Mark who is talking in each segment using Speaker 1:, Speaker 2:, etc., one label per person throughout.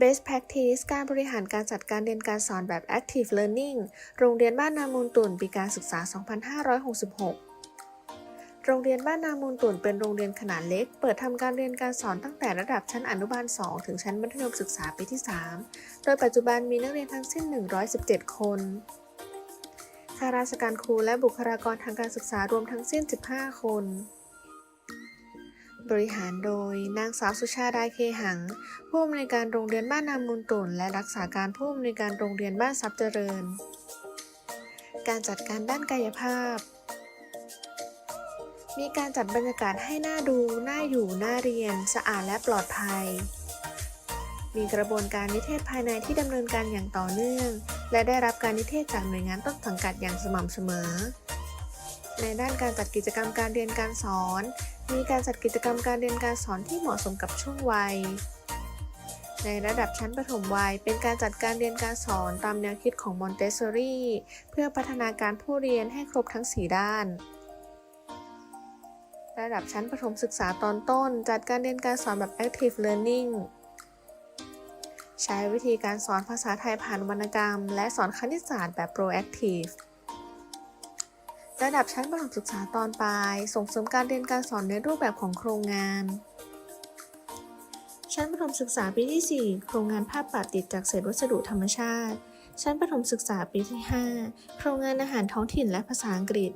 Speaker 1: Best Practice การบริหารการจัดการเรียนการสอนแบบ Active Learning โรงเรียนบ้านนามูลตุ่นปีการศึกษา 2566 โรงเรียนบ้านนามูลตุ่นเป็นโรงเรียนขนาดเล็ก เปิดทำการเรียนการสอนตั้งแต่ระดับชั้นอนุบาล 2 ถึงชั้นมัธยมศึกษาปีที่ 3 โดยปัจจุบันมีนักเรียนทั้งสิ้น 117 คนข้าราชการครูและบุคลากรทางการศึกษารวมทั้งสิ้น 15 คน บริหารโดยนางสาวสุชาดาเคหัง ผู้อำนวยการโรงเรียนบ้านนามูลตุ่น และรักษาการผู้อำนวยการโรงเรียนบ้านทรัพย์เจริญ การจัดการด้านกายภาพ มีการจัดบรรยากาศให้หน่าดู น่าอยู่ น่าเรียน สะอาดและปลอดภัย มีกระบวนการนิเทศภายในที่ดำเนินการอย่างต่อเนื่อง และได้รับการนิเทศจากหน่วยงานต้นสังกัดอย่างสม่ำเสมอ ในด้านการจัดกิจกรรมการเรียนการสอน มีการจัดกิจกรรมการเรียนการสอนที่เหมาะสมกับช่วงวัย ในระดับชั้นประถมวัย เป็นการจัดการเรียนการสอนตามแนวคิดของมอนเตสซอรีเพื่อพัฒนาการผู้เรียนให้ครบทั้ง 4 ด้านระดับชั้นประถมศึกษาตอนต้น จัดการเรียนการสอนแบบ Active Learning ใช้วิธีการสอนภาษาไทยผ่านวรรณกรรม และสอนคณิตศาสตร์แบบ Proactive ระดับชั้นประถมศึกษาตอนปลาย ส่งเสริมการเรียนการสอนในรูปแบบของโครงงาน ชั้นประถมศึกษาปีที่ 4 โครงงานภาพปัดติดจากเศษวัสดุธรรมชาติ ชั้นประถมศึกษาปีที่ 5 โครงงานอาหารท้องถิ่นและภาษาอังกฤษ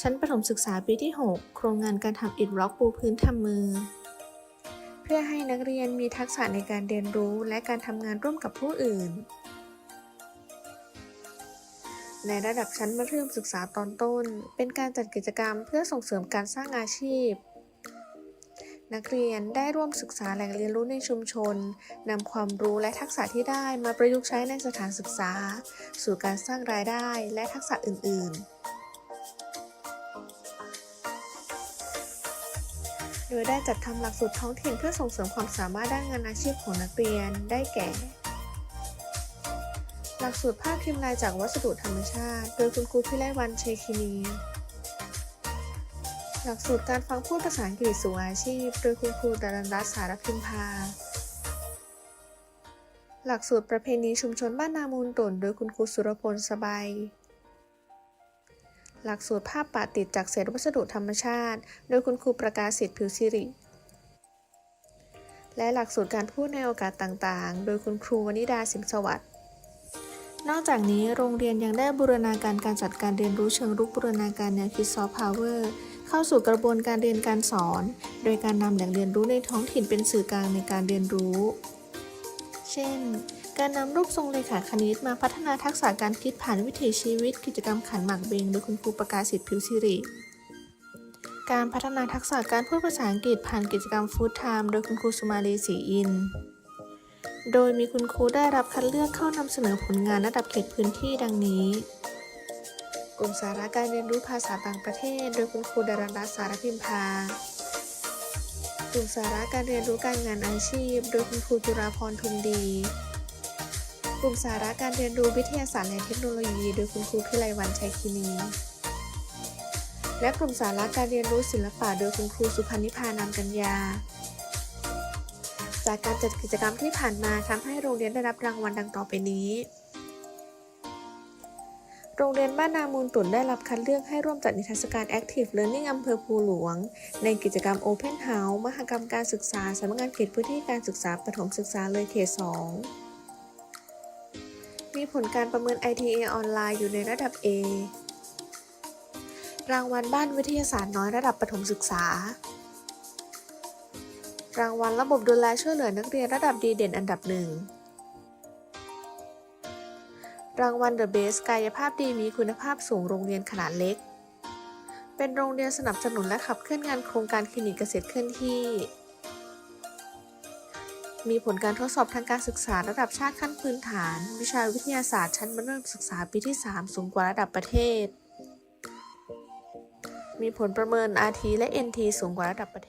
Speaker 1: ชั้นประถมศึกษาปีที่ 6 โครงงานการทำอิฐบล็อกปูพื้นทำมือ เพื่อให้นักเรียนมีทักษะในการเรียนรู้และการทำงานร่วมกับผู้อื่น ในระดับชั้นมัธยมศึกษาตอนต้น เป็นการจัดกิจกรรมเพื่อส่งเสริมการสร้างอาชีพ นักเรียนได้ร่วมศึกษาแหล่งเรียนรู้ในชุมชนนำความรู้และทักษะที่ได้มาประยุกต์ใช้ในสถานศึกษา สู่การสร้างรายได้และทักษะอื่น ๆโดยได้จัดทำหลักสูตรท้องถิ่นเพื่อส่งเสริมความสามารถด้านงานอาชีพของนักเรียนได้แก่ หลักสูตรภาพพิมพ์ลายจากวัสดุธรรมชาติ โดยคุณครูพิไลวันเชคินี หลักสูตรการฟังพูดภาษาอังกฤษสู่อาชีพ โดยคุณครูดารันรัตสารพิมพา หลักสูตรประเพณีชุมชนบ้านนามูลตุ่นโดยคุณครูสุรพลสบายหลักสูตรภาพปะติดจากเศษวัสดุธรรมชาติ โดยคุณครูประกาศสิทธิ์ผิวสิริ และหลักสูตรการพูดในโอกาสต่างๆ โดยคุณครูวนิดาสิมสวัสดิ์ นอกจากนี้โรงเรียนยังได้บูรณาการการจัดการเรียนรู้เชิงรุกบูรณาการแนวคิดซอฟต์พาวเวอร์เข้าสู่กระบวนการเรียนการสอน โดยการนำแหล่งเรียนรู้ในท้องถิ่นเป็นสื่อกลางในการเรียนรู้ เช่น การนำรูปทรงเลขาคณิตมาพัฒนาทักษะการคิดผ่านวิถีชีวิต กิจกรรมขันหมากเบงโดยคุณครูประกาศสิทธิ์ผิวสิริ การพัฒนาทักษะการพูดภาษาอังกฤษผ่านกิจกรรมฟู้ดไทม์โดยคุณครูสุมาลีศรีอินทร์ โดยมีคุณครูได้รับคัดเลือกเข้านำเสนอผลงานระดับเขตพื้นที่ดังนี้ กลุ่มสาระการเรียนรู้ภาษาต่างประเทศ โดยคุณครูดารันรัตน์สารพิมพากลุ่มสาระการเรียนรู้การงานอาชีพ โดยคุณครูจุราพรทุมดี กลุ่มสาระการเรียนรู้วิทยาศาสตร์และเทคโนโลยี โดยคุณครูพิไลวันชัยคินีและกลุ่มสาระการเรียนรู้ศิลปะโดยคุณครูสุพันนิพานามกัญญา จากการจัดกิจกรรมที่ผ่านมาทำให้โรงเรียนได้รับรางวัลดังต่อไปนี้ โรงเรียนบ้านนามูลตุนได้รับคัดเลือกให้ร่วมจัดนิทรรศการ Active Learning อำเภอภูหลวง ในกิจกรรม Open House มหกรรมการศึกษาสำนักงานเขตพื้นที่การศึกษาประถมศึกษาเลยเขต 2 มีผลการประเมิน ITA ออนไลน์อยู่ในระดับ A รางวัลบ้านวิทยาศาสตร์น้อยระดับประถมศึกษา รางวัลระบบดูแลช่วยเหลือนักเรียนระดับดีเด่นอันดับหนึ่ง รางวัล The Best กายภาพดีมีคุณภาพสูงโรงเรียนขนาดเล็ก เป็นโรงเรียนสนับสนุนและขับเคลื่อนงานโครงการคลินิกเกษตรเคลื่อนที่ มีผลการทดสอบทางการศึกษาระดับชาติขั้นพื้นฐาน วิชาวิทยาศาสตร์ชั้นมัธยมศึกษาปีที่ 3 สูงกว่าระดับประเทศ มีผลประเมิน RT และ NT สูงกว่าระดับประเทศ